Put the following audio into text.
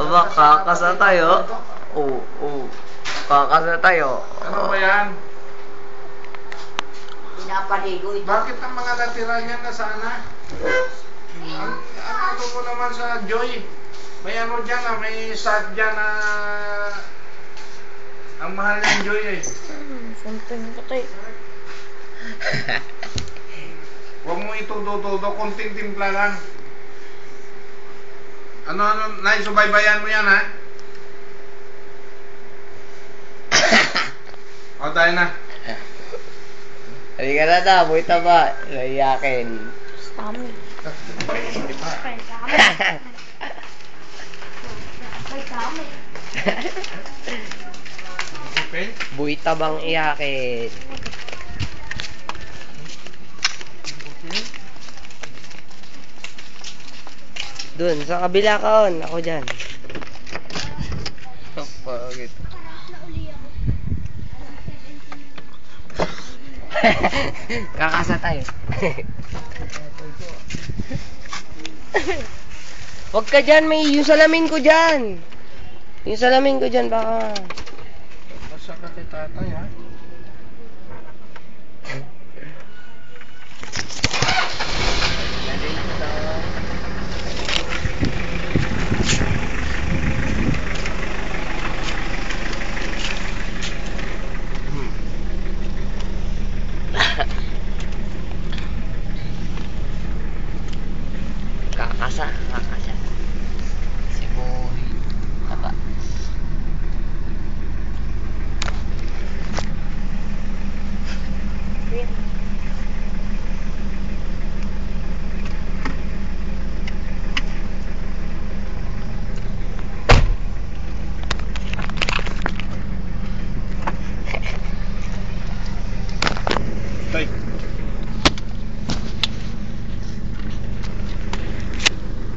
Aba, kakasa tayo. Oo, oo. Kakasa tayo. Ano ba yan? Pinapaligo ito. Bakit ang mga natira niyan na sana? Ang, ang ano mo naman sa Joy? May ano dyan ah, may start dyan na... ang mahal ng Joy eh. Something patay. Huwag mo itudo-todo, konting timpla lang. Ano, ano, Nay, subaybayan mo yan ha? o, tayo na. Halika na na, buhay taba. Naiyakin. Okay? buhay tabang iyakin. Dun, sa kabila ka on. Ako dyan. Pagit. Kakasa tayo. Huwag ka dyan, may yung salamin ko dyan. Yung salamin ko dyan, baka... Basta ka kay tatay ha? Kakasa, kakasa. Si Boy. Taba. Tay.